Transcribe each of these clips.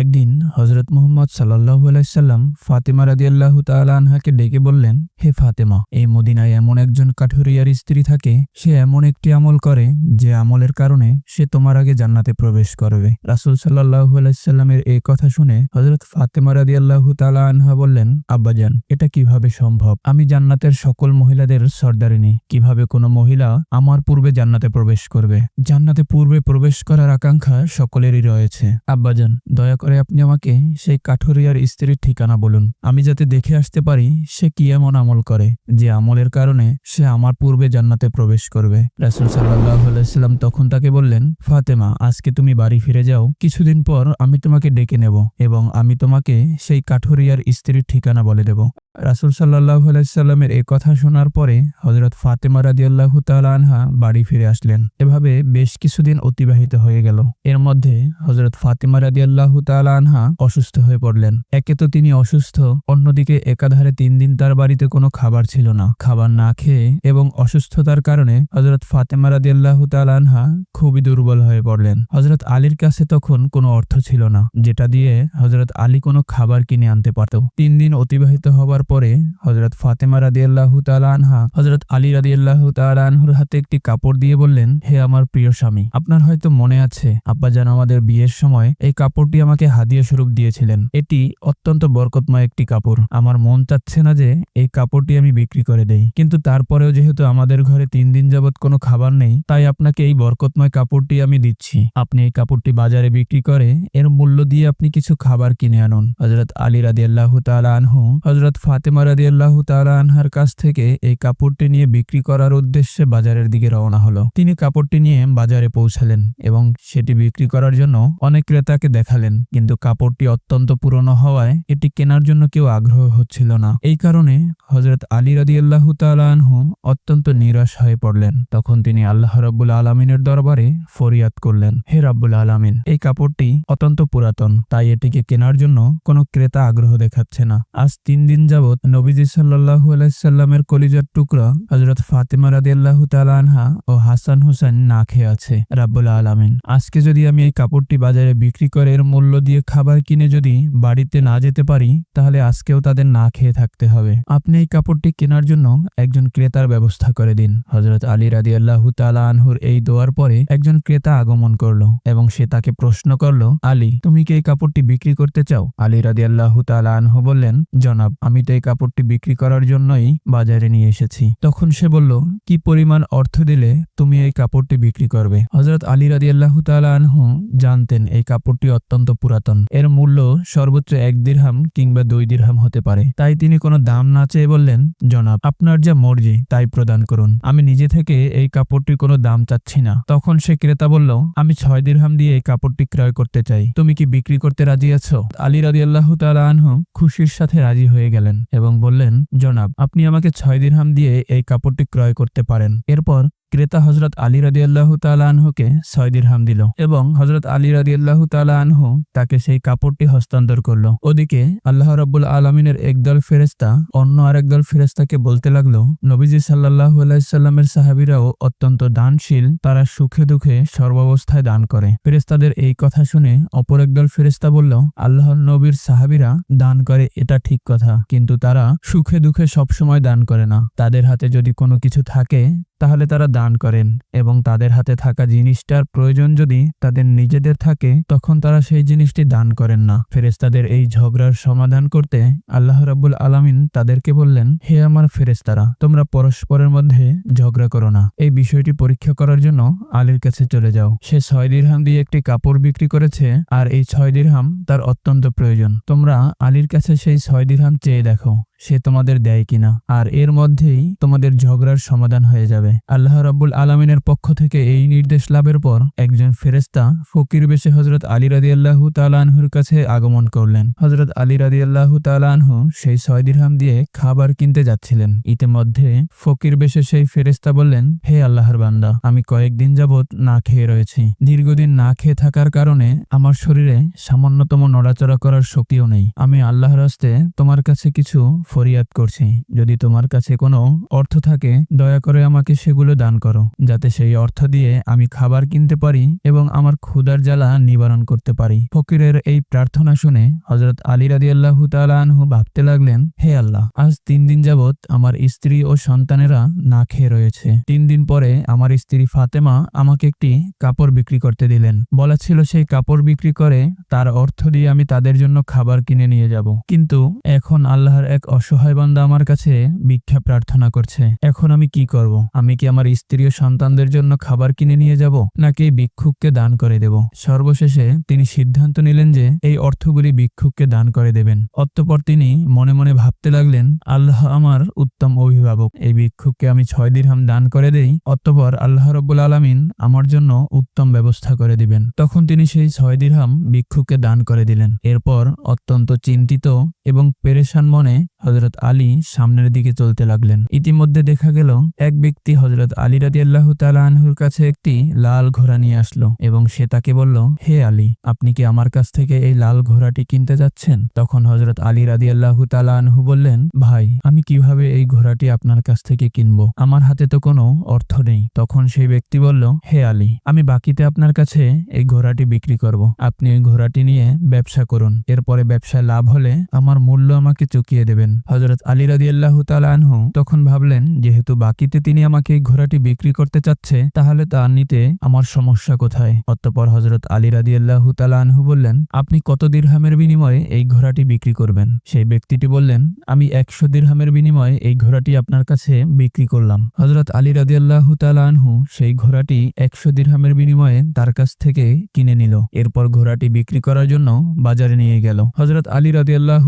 একদিন হজরত মুহম্মদ সাল্লাহ আলাইসাল্লাম ফাতেমা রাদিয়াল্লাহু তাআলা আনহাকে ডেকে বললেন, হে ফাতেমা, এই মদিনায় এমন একজন কাঠুরিয়ার স্ত্রী থাকে, সে এমন একটি আমল করে যে আমলের কারণে সে তোমার আগে জান্নাতে প্রবেশ করবে। রাসুল সাল্লাহ আলাইসাল্লামের এই কথা শুনে হজরত ফাতেমা রাদিয়াল্লাহু তাআলা আনহা বললেন, আব্বাজান, এটা কীভাবে সম্ভব? আমি জান্নাতের সকল মহিলাদের সর্দারিনী, কীভাবে কোনো মহিলা আমার পূর্বে জান্নাতে প্রবেশ করবে? জান্নাতে পূর্বে প্রবেশ করার আকাঙ্ক্ষা সকলেরই রয়েছে। আব্বাজান, দয়া করে আপনি আমাকে সেই কাঠুরিয়ার স্ত্রীর ঠিকানা বলুন। আমি যাতে দেখে আসতে পারি সে কি এমন আমল করে, যে আমলের কারণে সে আমার পূর্বে জান্নাতে প্রবেশ করবে। রাসুল সাল্লাহ আলাইসাল্লাম তখন তাকে বললেন, ফাতেমা, আজকে তুমি বাড়ি ফিরে যাও। কিছুদিন পর আমি তোমাকে ডেকে নেব এবং আমি তোমাকে সেই কাঠুরিয়ার স্ত্রীর ঠিকানা বলে দেব। রাসুল সাল্লাহ আলাইসাল্লামের এ কথা শোনার পরে হজরত ফাতেমা রাদিয়াল্লাহ তাআলা আনহা বাড়ি ফিরে আসলেন। এভাবে বেশ কিছুদিন অতিবাহিত হয়ে গেল। এর মধ্যে হজরত ফাতেমা রাদিয়াল্লাহ তাআলা আনহা অসুস্থ হয়ে পড়লেন। একে তো তিনি অসুস্থ, অন্যদিকে একাধারে তিন দিন তার বাড়িতে কোনো খাবার ছিল না। খাবার না খেয়ে এবং অসুস্থতার কারণে হজরত ফাতেমা রাদিয়াল্লাহ তাআলা আনহা খুবই দুর্বল হয়ে পড়লেন। হজরত আলীর কাছে তখন কোনো অর্থ ছিল না, যেটা দিয়ে হজরত আলী কোনো খাবার কিনে আনতে পারত। তিন দিন অতিবাহিত হবার পরে হজরত ফাতেমা রাদিয়াল্লাহ তাআলা আনহা হজরত আলী রাদিয়াল্লাহ তাআলা আনহুর হাতে একটি কাপড় দিয়ে বললেন, হে আমার প্রিয় স্বামী, আপনার হয়তো মনে আছে আব্বাজান আমাদের বিয়ের সময় এই কাপড়টি আমাকে হাদিয়া স্বরূপ দিয়েছিলেন। এটি অত্যন্ত বরকতময় একটি কাপড়। আমার মন চাচ্ছে না যে এই কাপড়টি আমি বিক্রি করে দেই। কিন্তু তারপরেও যেহেতু আমাদের ঘরে তিন দিন যাবৎ কোনো খাবার নেই, তাই আপনাকে এই বরকতময় কাপড়টি আমি দিচ্ছি। আপনি এই কাপড়টি বাজারে বিক্রি করে এর মূল্য দিয়ে আপনি কিছু খাবার কিনে আনুন। হজরত আলী রাদিয়াল্লাহ তাআলা আনহু হজরত ফাতেমা রাদিয়াল্লাহু তাআলা আনহার কাছ থেকে এই কাপড়টি নিয়ে বিক্রি করার উদ্দেশ্যে বাজারের দিকে রওনা হলো। তিনি কাপড়টি নিয়ে বাজারে পৌঁছালেন এবং সেটি বিক্রি করার জন্য অনেক ক্রেতাকে দেখালেন। কিন্তু কাপড়টি অত্যন্ত পুরনো হওয়ায় এটি কেনার জন্য কেউ আগ্রহ হচ্ছিল না। এই কারণে হজরত আলী রাদিয়াল্লাহু তাআলা আনহু অত্যন্ত নিরাশ হয়ে পড়লেন। তখন তিনি আল্লাহ রাব্বুল আলমিনের দরবারে ফরিয়াদ করলেন, হে রাব্বুল আলামিন, এই কাপড়টি অত্যন্ত পুরাতন, তাই এটিকে কেনার জন্য কোনো ক্রেতা আগ্রহ দেখাচ্ছে না। আজ তিন দিন যাবৎ নবীজি সাল্লাহু আলাইসাল্লামের কলিজার টুকরা হজরত ফাতেমা রাদিয়াল্লাহু তাআলা আনহা ও হাসান হোসেন না খেয়ে আছে। রাব্বুল আলামিন, আজকে যদি আমি এই কাপড়টি বাজারে বিক্রি করে এর মূল্য দিয়ে খাবার কিনে যদি বাড়িতে না যেতে পারি, তাহলে আজকেও তাদের না খেয়ে থাকতে হবে। আপনি এই কাপড়টি কেনার জন্য একজন ক্রেতার ব্যবস্থা করে দিন। হজরত আলী রাদি আল্লাহ তালা আনহুর এই দোয়ার পরে একজন ক্রেতা আগমন করল এবং সে তাকে প্রশ্ন করল, আলী, তুমি কি এই কাপড়টি বিক্রি করতে চাও? আলী রাদি আল্লাহ তালা আনহু বললেন, জনাব, আমি তো এই কাপড়টি বিক্রি করার জন্যই বাজারে নিয়ে এসেছি। তখন সে বলল, কি পরিমাণ অর্থ দিলে তুমি এই কাপড়টি বিক্রি করবে? হজরত আলী রাদি আল্লাহ তালা আনহু জানতেন এই কাপড়টি অত্যন্ত পুরাতন। এর মূল্য সর্বোচ্চ এক দিরহাম কিংবা দুই দিরহাম হতে পারে। তাই তিনি কোনো দাম না চেয়ে বললেন, জনাব, আপনার যা মর্জি, তাই প্রদান করুন। আমি নিজে থেকে এই কাপড়টির কোনো দাম চাচ্ছি না। তখন সে ক্রেতা বলল, আমি ছয় দিরহাম দিয়ে এই কাপড়টি ক্রয় করতে চাই। তুমি কি বিক্রি করতে রাজি আছো? আলী রাজি আল্লাহ আনহু খুশির সাথে রাজি হয়ে গেলেন এবং বললেন, জনাব, আপনি আমাকে ছয় দিরহাম দিয়ে এই কাপড়টি ক্রয় করতে পারেন। এরপর ক্রেতা হজরত আলী রাদি আল্লাহ আনহুকে ছয় দিরহাম দিল এবং হজরত আলী রাদি আল্লাহ আনহু তাকে সেই কাপড়টি হস্তান্তর করল। ওদিকে আল্লাহ রাব্বুল আলমিনের একদল ফেরেস্তা অন্য আরেক দল ফেরেস্তাকে বলতে লাগল, নবীজি সাল্লাহ আলাইসাল্লামের সাহাবিরাও অত্যন্ত দানশীল, তারা সুখে দুঃখে সর্বাবস্থায় দান করে। ফেরেস্তাদের এই কথা শুনে অপর একদল ফেরেস্তা বলল, আল্লাহর নবীর সাহাবিরা দান করে এটা ঠিক কথা, কিন্তু তারা সুখে দুঃখে সবসময় দান করে না। তাদের হাতে যদি কোনো কিছু থাকে তাহলে তারা দান করেন এবং তাদের হাতে থাকা জিনিসটার প্রয়োজন যদি তাদের নিজেদের থাকে, তখন তারা সেই জিনিসটি দান করেন না। ফেরেস্তাদের এই ঝগড়ার সমাধান করতে আল্লাহ রাব্বুল আলামিন তাদেরকে বললেন, হে আমার ফেরেস্তারা তোমরা পরস্পরের মধ্যে ঝগড়া করো না। এই বিষয়টি পরীক্ষা করার জন্য আলীর কাছে চলে যাও। সে ছয় দিরহাম দিয়ে একটি কাপড় বিক্রি করেছে আর এই ছয় দিরহাম তার অত্যন্ত প্রয়োজন। তোমরা আলীর কাছে সেই ছয় দিরহাম চেয়ে দেখো। সে তোমাদের দেয় কিনা? আর এর মধ্যেই তোমাদের ঝগড়ার সমাধান হয়ে যাবে। আল্লাহ রাব্বুল আলমিনের পক্ষ থেকে এই নির্দেশ লাভের পর একজন ফেরেস্তা ফকির বেশে হজরত আলী রাদি আল্লাহ তালানহুর কাছে আগমন করলেন। হজরত আলী রাদি আল্লাহ তালানহু সেই ছয় দিরহাম দিয়ে খাবার কিনতে যাচ্ছিলেন। ইতিমধ্যে ফকির বেশে সেই ফেরেস্তা বললেন, হে আল্লাহর বান্দা, আমি কয়েকদিন যাবৎ না খেয়ে রয়েছি। দীর্ঘদিন না খেয়ে থাকার কারণে আমার শরীরে সামান্যতম নড়াচড়া করার শক্তিও নেই। আমি আল্লাহর হস্তে তোমার কাছে কিছু ফরিয়াদ করছি। যদি তোমার কাছে কোনো অর্থ থাকে, দয়া করে আমাকে সেগুলো দান করো, যাতে সেই অর্থ দিয়ে আমি খাবার কিনতে পারি এবং আমার ক্ষুধার জ্বালা নিবারণ করতে পারি। ফকিরের এই প্রার্থনা শুনে হজরত আলী রাদি আল্লাহ আনহু ভাবতে লাগলেন, হে আল্লাহ, আজ তিন দিন যাবৎ আমার স্ত্রী ও সন্তানেরা না খেয়ে রয়েছে। তিন দিন পরে আমার স্ত্রী ফাতেমা আমাকে একটি কাপড় বিক্রি করতে দিলেন। বলা ছিল সেই কাপড় বিক্রি করে তার অর্থ দিয়ে আমি তাদের জন্য খাবার কিনে নিয়ে যাব। কিন্তু এখন আল্লাহর এক অসহায় বান্দা আমার কাছে ভিক্ষা প্রার্থনা করছে। এখন আমি কি করব? আমি কি আমার স্ত্রী ও সন্তানদের জন্য খাবার কিনে নিয়ে যাব, নাকি ভিক্ষুককে দান করে দেব? সর্বশেষে তিনি সিদ্ধান্ত নিলেন যে এই অর্থগুলি ভিক্ষুককে দান করে দেবেন। অতঃপর তিনি মনে মনে ভাবতে লাগলেন, আল্লাহ আমার উত্তম অভিভাবক। এই ভিক্ষুককে আমি ছয় দিরহাম দান করে দেই, অতঃপর আল্লাহ রব্বুল আলমিন আমার জন্য উত্তম ব্যবস্থা করে দিবেন। তখন তিনি সেই ছয় দিরহাম ভিক্ষুককে দান করে দিলেন। এরপর অত্যন্ত চিন্তিত এবং পেরেশান মনে হজরত আলী সামনের দিকে চলতে লাগলেন। ইতিমধ্যে দেখা গেল, এক ব্যক্তি হজরত আলী রাজি আল্লাহ আনহুর কাছে একটি লাল ঘোড়া নিয়ে আসলো এবং সে তাকে বলল, হে আলী, আপনি কি আমার কাছ থেকে এই লাল ঘোড়াটি কিনতে যাচ্ছেন? তখন হজরত আলী রাজি আল্লাহ আনহু বললেন, ভাই, আমি কীভাবে এই ঘোড়াটি আপনার কাছ থেকে কিনবো? আমার হাতে তো কোনো অর্থ নেই। তখন সেই ব্যক্তি বলল, হে আলী, আমি বাকিতে আপনার কাছে এই ঘোড়াটি বিক্রি করব। আপনি এই ঘোড়াটি নিয়ে ব্যবসা করুন। এরপরে ব্যবসায় লাভ হলে আমার মূল্য আমাকে চুকিয়ে দেবেন। হজরত আলী রাজি আল্লাহ আনহু তখন ভাবলেন, যেহেতু বাকিতে তিনি আমাকে ঘোড়াটি বিক্রি করতে চাচ্ছে, তাহলে তা নিতে আমার সমস্যা কোথায়? অতঃপর হজরত আলী রাজি আল্লাহ আনহু বললেন, আপনি কত দিরহামের বিনিময়ে এই ঘোড়াটি বিক্রি করবেন? সেই ব্যক্তিটি বললেন, আমি একশো দিরহামের বিনিময়ে এই ঘোড়াটি আপনার কাছে বিক্রি করলাম। হজরত আলী রাজি আল্লাহ আনহু সেই ঘোড়াটি একশো দিরহামের বিনিময়ে তার কাছ থেকে কিনে নিল। এরপর ঘোড়াটি বিক্রি করার জন্য বাজারে নিয়ে গেল। হজরত আলী রাজি আল্লাহ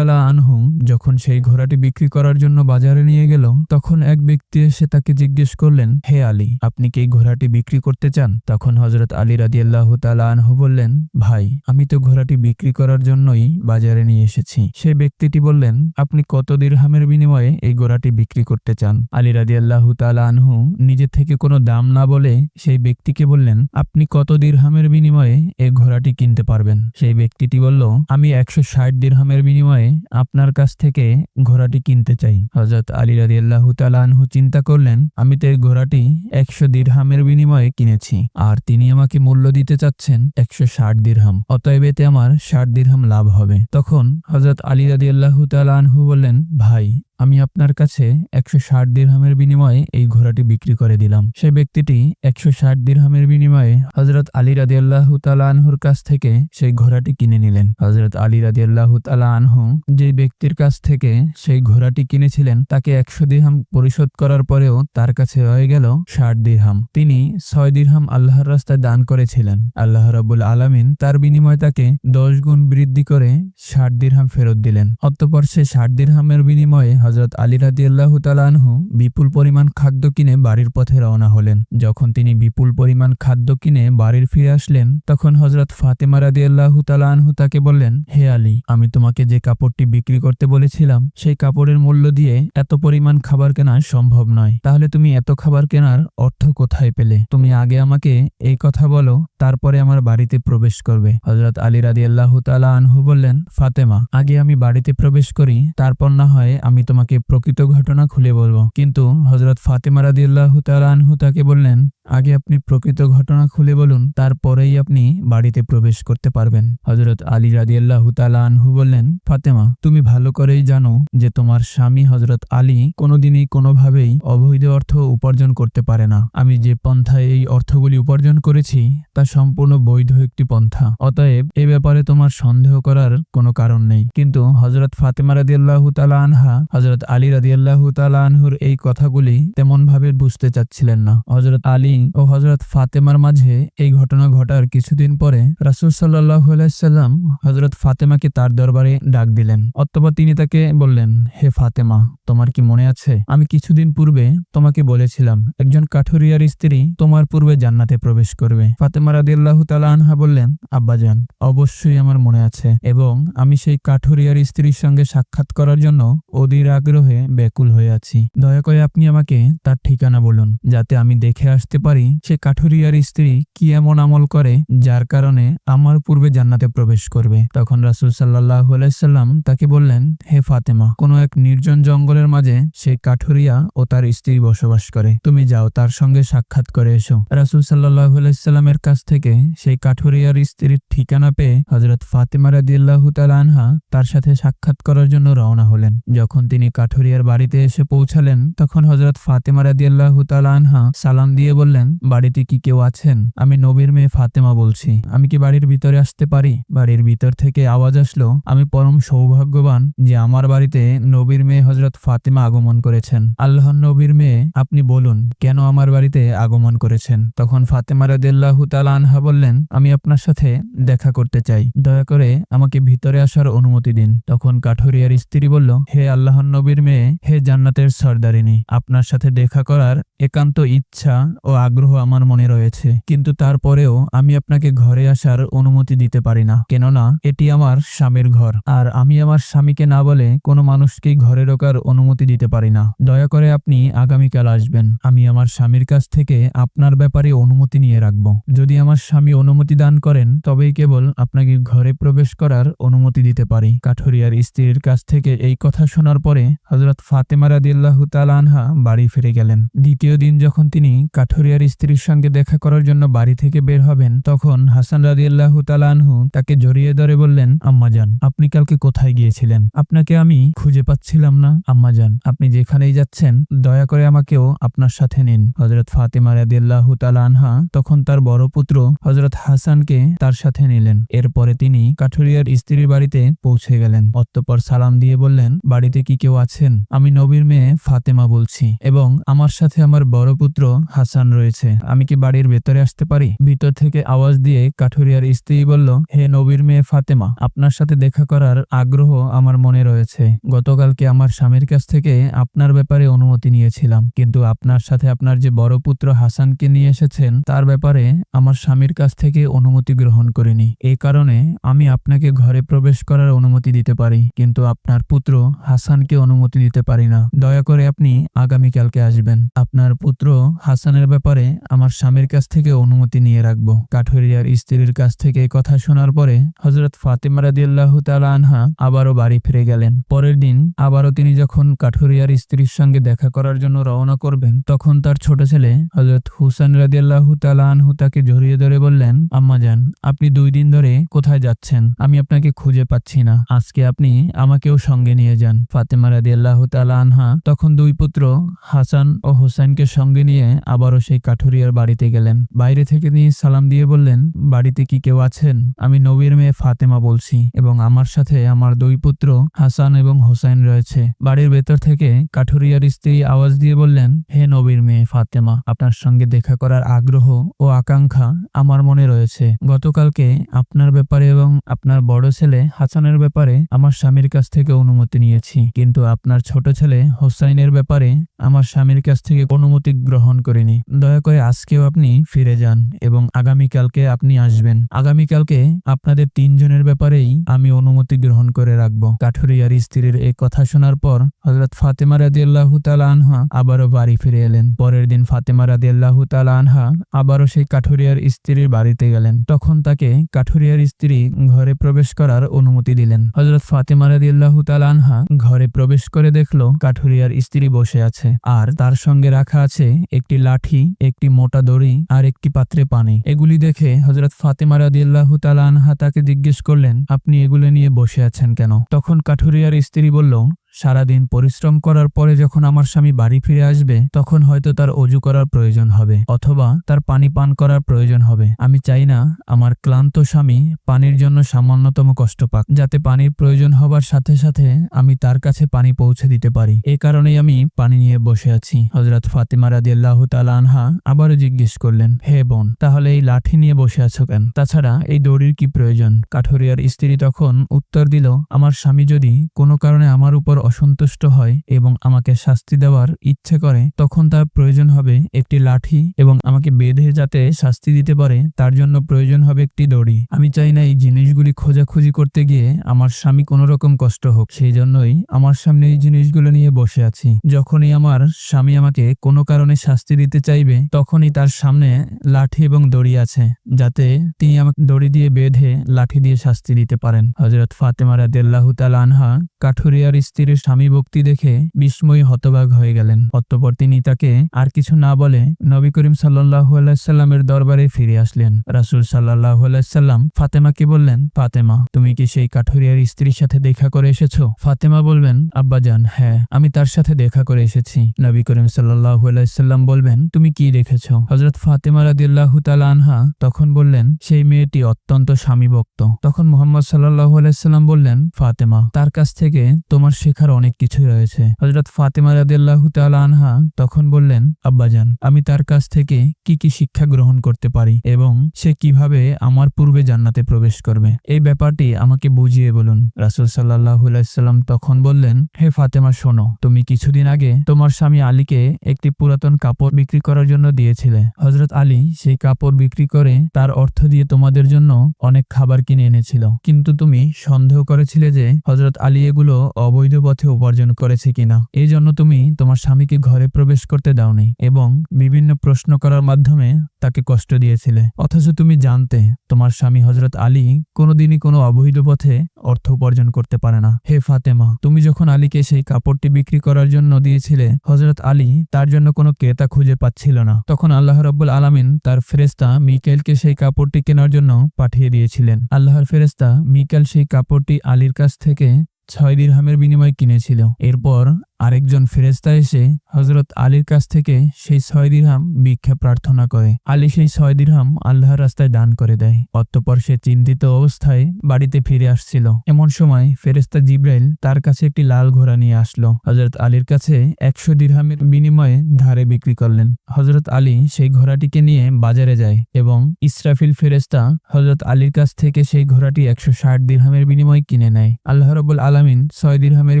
আনহু যখন সেই ঘোড়াটি বিক্রি করার জন্য বাজারে নিয়ে গেল। তখন এক ব্যক্তি এসে তাকে জিজ্ঞেস করলেন, হে আলী, আপনি কি এই ঘোড়াটি বিক্রি করতে চান? তখন হজরত আলী রাজি আল্লাহ আনহু বললেন, ভাই, আমি তো ঘোড়াটি বিক্রি করার জন্যই বাজারে নিয়ে এসেছি। সেই ব্যক্তিটি বললেন, আপনি কত দিরহামের বিনিময়ে এই ঘোড়াটি বিক্রি করতে চান? আলী রাজি আল্লাহ আনহু নিজে থেকে কোনো দাম না বলে সেই ব্যক্তিকে বললেন, আপনি কত দিরহামের বিনিময়ে এই ঘোড়াটি কিনতে পারবেন? সেই ব্যক্তিটি বলল, আমি একশো ষাট দিরহামের বিনিময়ে আপনার কাছ থেকে ঘোড়াটি কিনতে চাই। হজরত আলী রাজি আল্লাহ আনহু চিন্তা করলেন, আমি তো এই ঘোড়াটি একশো দীর্হামের বিনিময়ে কিনেছি, আর তিনি আমাকে মূল্য দিতে চাচ্ছেন একশো ষাট দীর্হাম। অতএব এতে আমার ষাট দীর্হাম লাভ হবে। তখন হজরত আলী রাজি আল্লাহ আনহু বললেন, ভাই আমি আপনার কাছে একশো ষাট দিরহামের বিনিময়ে এই ঘোড়াটি বিক্রি করে দিলাম। সে ব্যক্তিটি একশো ষাট দিরহামের বিনিময়ে হজরত আলী রাদি আল্লাহ আনহুর কাছ থেকে সেই ঘোড়াটি কিনে নিলেন। হজরত আলী রাদি আল্লাহ আনহু যে ব্যক্তির কাছ থেকে সেই ঘোড়াটি কিনেছিলেন, তাকে একশো দিরহাম পরিশোধ করার পরেও তার কাছে রয়ে গেল ষাট দিরহাম। তিনি ছয় দিরহাম আল্লাহর রাস্তায় দান করেছিলেন। আল্লাহ রবুল আলমিন তার বিনিময়ে তাকে দশ গুণ বৃদ্ধি করে ষাট দিরহাম ফেরত দিলেন। অতঃপর সে ষাট দিরহামের বিনিময়ে হজরত আলী রাদি আল্লাহ তালানহু বিপুল পরিমাণ খাদ্য কিনে বাড়ির পথে রওনা হলেন। যখন তিনি বিপুল পরিমাণ খাদ্য কিনে বাড়ির ফিরে আসলেন, তখন হজরত ফাতেমা রাদি আল্লাহ তালানহু তাকে বললেন, হে আলী, আমি তোমাকে যে কাপড়টি বিক্রি করতে বলেছিলাম, সেই কাপড়ের মূল্য দিয়ে এত পরিমাণ খাবার কেনা সম্ভব নয়। তাহলে তুমি এত খাবার কেনার অর্থ কোথায় পেলে? তুমি আগে আমাকে এই কথা বলো তারপরে আমার বাড়িতে প্রবেশ করবে। হজরত আলী রাদি আল্লাহ তালা আনহু বললেন, ফাতেমা, আগে আমি বাড়িতে প্রবেশ করি, তারপর না হয় আমি তোমাকে প্রকৃত ঘটনা খুলে বলব। কিন্তু হজরত ফাতেমা রাদি আল্লাহ তালা আনহু তাকে বললেন, আগে আপনি প্রকৃত ঘটনা খুলে বলুন, তারপরেই আপনি বাড়িতে প্রবেশ করতে পারবেন। হজরত আলী রাদি আল্লাহ তালা আনহু বললেন, ফাতেমা, তুমি ভালো করেই জানো যে তোমার স্বামী হজরত আলী কোনোদিনই কোনোভাবেই অবৈধ অর্থ উপার্জন করতে পারে না। আমি যে পন্থায় এই অর্থগুলি উপার্জন করেছি, তা সম্পূর্ণ বৈধ একটি পন্থা। অতএব এ ব্যাপারে তোমার সন্দেহ করার কোনো কারণ নেই। কিন্তু হজরত ফাতেমা রাদি আল্লাহ তালা আনহা হজরত আলী রাদি আল্লাহ তালা আনহুর এই কথাগুলি তেমন ভাবে বুঝতে চাচ্ছিলেন না। হজরত আলী ও হজরত ফাতেমার মাঝে এই ঘটনা ঘটার কিছুদিন পরে রাসুল সাল্লাহ সাল্লাম হজরত ফাতেমাকে তার দরবারে ডাক দিলেন। অথবা তিনি তাকে বললেন, হে ফাতেমা, তোমার কি মনে আছে? আমি কিছুদিন পূর্বে তোমাকে বলেছিলাম, একজন কাঠুরিয়ার স্ত্রী তোমার পূর্বে জান্নাতে প্রবেশ করবে। ফাতেমা রাদিয়াল্লাহু তাআলা আনহা বললেন, আব্বাজান, অবশ্যই আমার মনে আছে এবং আমি সেই কাঠুরিয়ার স্ত্রীর সঙ্গে সাক্ষাৎ করার জন্য অধীর আগ্রহে ব্যাকুল হয়ে আছি। দয়া করে আপনি আমাকে তার ঠিকানা বলুন, যাতে আমি দেখে আসতে পারি সে কাঠুরিয়ার স্ত্রী কি এমন আমল করে যার কারণে আমার পূর্বে জান্নাতে প্রবেশ করবে। তখন রাসুল সাল্লাহ আলাইসাল্লাম তাকে বললেন, হে ফাতেমা, কোনো এক নির্জন জঙ্গলের মাঝে সেই কাঠুরিয়া ও তার স্ত্রী বসবাস করে। তুমি যাও, তার সঙ্গে সাক্ষাৎ করে এসো। রাসুল সাল্লাহ আলাইসাল্লামের কাছ থেকে সেই কাঠুরিয়ার স্ত্রীর ঠিকানা পেয়ে হজরত ফাতেমা রাদিয়াল্লাহ আনহা তার সাথে সাক্ষাৎ করার জন্য রওনা হলেন। যখন তিনি কাঠুরিয়ার বাড়িতে এসে পৌঁছালেন, তখন হজরত ফাতেমা রাদিয়াল্লাহ আনহা সালাম দিয়ে বললেন, বাড়িতে কি কেউ আছেন? আমি নবীর মেয়ে ফাতেমা বলছি। আমি কি বাড়ির ভিতরে আসতে পারি? বাড়ির ভিতর থেকে আওয়াজ আসলো, আমি পরম সৌভাগ্যবান যে আমার বাড়িতে নবীর মেয়ে হজরত ফাতেমা আগমন করেছেন। আল্লাহ নবীর মেয়ে, আপনি বলুন, কেন আমার বাড়িতে আগমন করেছেন? তখন ফাতেমা রাদিয়াল্লাহু তাআলা আনহা বললেন, আমি আপনার সাথে দেখা করতে চাই। দয়া করে আমাকে ভিতরে আসার অনুমতি দিন। তখন কাঠুরিয়ার স্ত্রী বলল, হে আল্লাহ নবীর মেয়ে, হে জান্নাতের সর্দারিনী, আপনার সাথে দেখা করার একান্ত ইচ্ছা ও আগ্রহ আমার মনে রয়েছে। কিন্তু তারপরেও আমি আপনাকে ঘরে আসার অনুমতি দিতে পারি না। কেননা, এটি আমার স্বামীর ঘর। আর আমি আমার স্বামীকে না বলে কোনো মানুষকে ঘরে ঢোকার অনুমতি দিতে পারি না। দয়া করে আপনি আগামীকাল আসবেন। আমি আমার স্বামীর কাছ থেকে আপনার ব্যাপারে অনুমতি নিয়ে রাখব। যদি আমার স্বামী অনুমতি দান করেন, তবেই কেবল আপনাকে ঘরে প্রবেশ করার অনুমতি দিতে পারি। কাঠুরিয়ার স্ত্রীর কাছ থেকে এই কথা শোনার পরে হজরত ফাতেমা রাদিয়াল্লাহু তাআলা আনহা বাড়ি ফিরে গেলেন। দ্বিতীয় দিন যখন তিনি কাঠুরিয়ার স্ত্রীর সঙ্গে দেখা করার জন্য বাড়ি থেকে বের হবেন, তখন হাসান রাদিয়াল্লাহু তাআলা আনহু তাকে জড়িয়ে ধরে বললেন আম্মাজান আপনি কালকে কোথায় গিয়েছিলেন? আপনাকে আমি খুঁজে পাচ্ছিলাম না আম্মাজান আপনি যেখানেই যাচ্ছেন, দয়া করে আমাকেও আপনার সাথে নিন। হজরত ফাতেমা রাদিয়াল্লাহু তাআলা আনহা তখন তার বড় পুত্র হজরত হাসানকে তার সাথে নিলেন। এরপরে তিনি কাঠুরিয়ার স্ত্রীর বাড়িতে পৌঁছে গেলেন। অতঃপর সালাম দিয়ে বললেন, বাড়িতে কি কেউ আছেন? আমি নবীর মেয়ে ফাতেমা বলছি এবং আমার সাথে আমার বড় পুত্র হাসান রয়েছে। আমি কি বাড়ির ভেতরে আসতে পারি? ভিতর থেকে আওয়াজ দিয়ে কাঠুরিয়ার স্ত্রী বলল, হে নবীর মেয়ে ফাতেমা, আপনার সাথে দেখা করার আগ্রহ আমার মনে রয়েছে। গতকালকে আমার স্বামীর কাছ থেকে আপনার ব্যাপারে অনুমতি নিয়েছিলাম। কিন্তু আপনার সাথে আপনার যে বড় পুত্র হাসানকে নিয়ে এসেছেন, তার ব্যাপারে আমার স্বামীর কাছ থেকে অনুমতি গ্রহণ করিনি। এই কারণে আমি আপনাকে ঘরে প্রবেশ করার অনুমতি দিতে পারি, কিন্তু আপনার পুত্র হাসানকে অনুমতি দিতে পারি না। দয়া করে আপনি আগামীকালকে আসবেন। আপনার পুত্র হাসানের ব্যাপারে আমার স্বামীর কাছ থেকে অনুমতি নিয়ে রাখব। কাঠুরিয়ার স্ত্রীর কাছ থেকে কথা শোনার পরে হজরত ফাতেমা রাদিয়াল্লাহু তাআলা আনহা আবারও বাড়ি ফিরে গেলেন। পরের দিন আবারও তিনি যখন কাঠুরিয়ার স্ত্রীর সঙ্গে দেখা করার জন্য রওনা করবেন, তখন তার ছোট ছেলে হজরত হুসান রাদিয়াল্লাহু তাআলা আনহু তাকে জড়িয়ে ধরে বললেন আম্মাজান আপনি দুই দিন ধরে কোথায় যাচ্ছেন? আমি আপনাকে খুঁজে পাচ্ছি না। আজকে আপনি আমাকেও সঙ্গে নিয়ে যান। ফাতেমা রাদিয়াল্লাহু তাআলা আনহা তখন দুই পুত্র হাসান ও হোসেনকে সঙ্গে নিয়ে আবারও সেই কাঠুরিয়ার বাড়িতে গেলেন। বাইরে থেকে তিনি সালাম দিয়ে বললেন, বাড়িতে কি কেউ আছেন? আমি নবীর মেয়ে ফাতেমা বলছি এবং আমার সাথে আমার দুই পুত্র হাসান এবং হোসাইন রয়েছে। বাড়ির ভেতর থেকে কাঠুরিয়ার স্ত্রী আওয়াজ দিয়ে বললেন, হে নবীর মেয়ে ফাতেমা, আপনার সঙ্গে দেখা করার আগ্রহ ও আকাঙ্ক্ষা আমার মনে রয়েছে। গতকালকে আপনার ব্যাপারে এবং আপনার বড় ছেলে হাসানের ব্যাপারে আমার স্বামীর কাছ থেকে অনুমতি নিয়েছি। কিন্তু আপনার ছোট ছেলে হোসাইনের ব্যাপারে আমার স্বামীর কাছ থেকে অনুমতি গ্রহণ করিনি। দয়া করে আজকেও আপনি ফিরে যান এবং আগামীকালকে আপনি আসবেন। আগামীকালকে আপনাদের তিনজনের ব্যাপারেই আমি অনুমতি গ্রহণ করে রাখব। কাঠুরিয়ার স্ত্রীর এই কথা শোনার পর হজরত ফাতেমা রাদিয়াল্লাহু তাআলা আনহা আবারও বাড়ি ফিরে এলেন। পরের দিন ফাতেমা রাদিয়াল্লাহু তাআলা আনহা আবারও সেই কাঠুরিয়ার স্ত্রীর বাড়িতে গেলেন। তখন তাকে কাঠুরিয়ার স্ত্রী ঘরে প্রবেশ করার অনুমতি দিলেন। হজরত ফাতেমা রাদিয়াল্লাহু তাআলা আনহা ঘরে প্রবেশ করে দেখল কাঠুরিয়ার স্ত্রী বসে আছে। আর তার সঙ্গে রাখা আছে একটি লাঠি, একটি মোটা দড়ি আর একটি পাত্রে পানি। এগুলি দেখে হজরত ফাতেমা রাদিয়াল্লাহু তালা আনহা তাকে জিজ্ঞেস করলেন, আপনি এগুলো নিয়ে বসে আছেন কেন? তখন কাঠুরিয়ার স্ত্রী বলল সারাদিন পরিশ্রম করার পরে যখন আমার স্বামী বাড়ি ফিরে আসবে, তখন হয়তো তার অজু করার প্রয়োজন হবে, অথবা তার পানি পান করার প্রয়োজন হবে। আমি চাই না আমার ক্লান্ত স্বামী পানির জন্য সামান্যতম কষ্ট পাক, যাতে পানির প্রয়োজন হবার সাথে সাথে আমি তার কাছে পানি পৌঁছে দিতে পারি। এ কারণেই আমি পানি নিয়ে বসে আছি। হজরত ফাতেমা রাদিয়াল্লাহু তাআলা আনহা আবারও জিজ্ঞেস করলেন, হে বোন, তাহলে এই লাঠি নিয়ে বসে আছো কেন? তাছাড়া এই দড়ির কি প্রয়োজন? কাঠুরিয়ার স্ত্রী তখন উত্তর দিল, আমার স্বামী যদি কোনো কারণে আমার উপর অসন্তুষ্ট হয় এবং আমাকে শাস্তি দেওয়ার ইচ্ছে করে, তখন তার প্রয়োজন হবে একটি লাঠি এবং আমাকে বেঁধে যাতে শাস্তি দিতে পারে, তার জন্য প্রয়োজন হবে একটি দড়ি। আমি চাই না এই জিনিসগুলি খোঁজাখুঁজি করতে গিয়ে আমার স্বামী কোনো রকম কষ্ট হোক, সেই জন্যই আমার সামনে এই জিনিসগুলো নিয়ে বসে আছি। যখনই আমার স্বামী আমাকে কোনো কারণে শাস্তি দিতে চাইবে, তখনই তার সামনে লাঠি এবং দড়ি আছে, যাতে তিনি আমাকে দড়ি দিয়ে বেঁধে লাঠি দিয়ে শাস্তি দিতে পারেন। হজরত ফাতেমা রাদিয়াল্লাহু তাআলা আনহা কাঠুরিয়ার স্ত্রীর স্বামী ভক্তি দেখে বিস্ময়ী হতবাক হয়ে গেলেন। অতঃপর তিনি তাকে আর কিছু না বলে নবী করিম সাল্লাল্লাহু আলাইহি সাল্লামের দরবারে ফিরে আসলেন। রাসূল সাল্লাল্লাহু আলাইহি সাল্লাম ফাতেমাকে বললেন, ফাতেমা, তুমি কি সেই কাঠুরিয়ার স্ত্রীর সাথে দেখা করে এসেছ? ফাতেমা বলবেন, আব্বাজান হ্যাঁ আমি তার সাথে দেখা করে এসেছি। নবী করিম সাল্লাল্লাহু আলাইহি সাল্লাম বলবেন, তুমি কি দেখেছ? হযরত ফাতেমা রাদিয়াল্লাহু তাআলা আনহা তখন বললেন, সেই মেয়েটি অত্যন্ত স্বামীভক্ত। তখন মোহাম্মদ সাল্লাল্লাহু আলাইহি সাল্লাম বললেন, ফাতেমা, তার কাছ থেকে তোমার শেখার অনেক কিছু রয়েছে। হযরত ফাতেমা রাদিয়াল্লাহু তাআলা আনহা তখন বললেন, আব্বাজান, আমি তার কাছ থেকে কি কি শিক্ষা গ্রহণ করতে পারি এবং সে কীভাবে আমার পূর্বে জান্নাতে প্রবেশ করবে? এই ব্যাপারটি আমাকে বুঝিয়ে বলুন। রাসূল আলাইহি সাল্লাম তখন বললেন, হে ফাতেমা, শোনো, তুমি কিছুদিন আগে তোমার স্বামী আলীকে একটি পুরাতন কাপড় বিক্রি করার জন্য দিয়েছিলে। হজরত আলী সেই কাপড় বিক্রি করে তার অর্থ দিয়ে তোমাদের জন্য অনেক খাবার কিনে এনেছিল। কিন্তু তুমি সন্দেহ করেছিলে যে হজরত আলী এগুলো অবৈধ পথে উপার্জন করেছে কিনা? এই জন্য তুমি তোমার স্বামীকে ঘরে প্রবেশ করতে দাওনি এবং বিভিন্ন প্রশ্ন করার মাধ্যমে তাকে কষ্ট দিয়েছিলে। অথচ তুমি জানতে তোমার স্বামী হযরত আলী কোনোদিনই কোনো অবৈধ পথে অর্থ উপার্জন করতে পারে না। হে ফাতেমা, তুমি যখন আলীকে সেই কাপড়টি বিক্রি করার জন্য দিয়েছিলে হজরত আলী তার জন্য কোনো ক্রেতা খুঁজে পাচ্ছিল না। তখন আল্লাহ রব্বুল আলামিন তার ফেরেস্তা মিকেলকে সেই কাপড়টি কেনার জন্য পাঠিয়ে দিয়েছিলেন। আল্লাহর ফেরেস্তা মিকেল সেই কাপড়টি আলীর কাছ থেকে ছয় দিরহামের বিনিময়ে কিনেছিল। এরপর আরেকজন ফেরেস্তা এসে হজরত আলীর কাছ থেকে সেই ছয় দিরহাম ভিক্ষা প্রার্থনা করে। আলী সেই ছয় দিরহাম আল্লাহর রাস্তায় দান করে দেয়। অতঃপর সে চিন্তিত অবস্থায় বাড়িতে ফিরে আসছিল। এমন সময় ফেরেস্তা জিব্রাইল তার কাছে একটি লাল ঘোড়া নিয়ে আসলো। হজরত আলীর কাছে একশো দিরহামের বিনিময়ে ধারে বিক্রি করলেন। হজরত আলী সেই ঘোড়াটিকে নিয়ে বাজারে যায় এবং ইসরাফিল ফেরেস্তা হজরত আলীর কাছ থেকে সেই ঘোড়াটি একশো ষাট দিরহামের বিনিময়ে কিনে নেয়। আল্লাহ রবুল আলামিন ছয় দিরহামের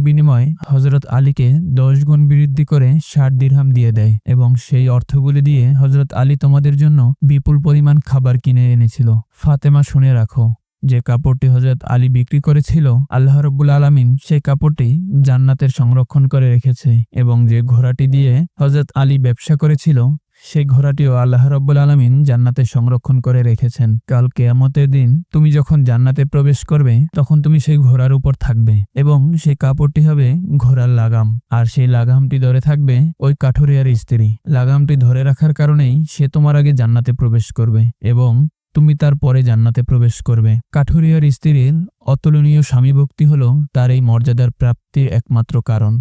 বিনিময়ে হজরত আলীকে দশ গুণ বৃদ্ধি করে ষাট দিরহাম দিয়ে দেয় এবং সেই অর্থগুলি দিয়ে হজরত আলী তোমাদের জন্য বিপুল পরিমাণ খাবার কিনে এনেছিল। ফাতেমা শুনে রাখো, যে কাপড়টি হজরত আলী বিক্রি করেছিল, আল্লাহ রব্বুল আলমিন সেই কাপড়টি জান্নাতের সংরক্ষণ করে রেখেছে এবং যে ঘোড়াটি দিয়ে হজরত আলী ব্যবসা করেছিল সেই ঘোড়াটিও আল্লাহ রব্বুল আলমিন জান্নাতে সংরক্ষণ করে রেখেছেন। কাল কেয়ামতের দিন তুমি যখন জান্নাতে প্রবেশ করবে, তখন তুমি সেই ঘোড়ার উপর থাকবে এবং সেই কাপড়টি হবে ঘোড়ার লাগাম। আর সেই লাগামটি ধরে থাকবে ওই কাঠুরিয়ার স্ত্রী। লাগামটি ধরে রাখার কারণেই সে তোমার আগে জান্নাতে প্রবেশ করবে এবং তুমি তার পরে জান্নাতে প্রবেশ করবে। কাঠুরিয়ার স্ত্রীর অতুলনীয় স্বামীভক্তি হল তার এই মর্যাদার প্রাপ্তির একমাত্র কারণ।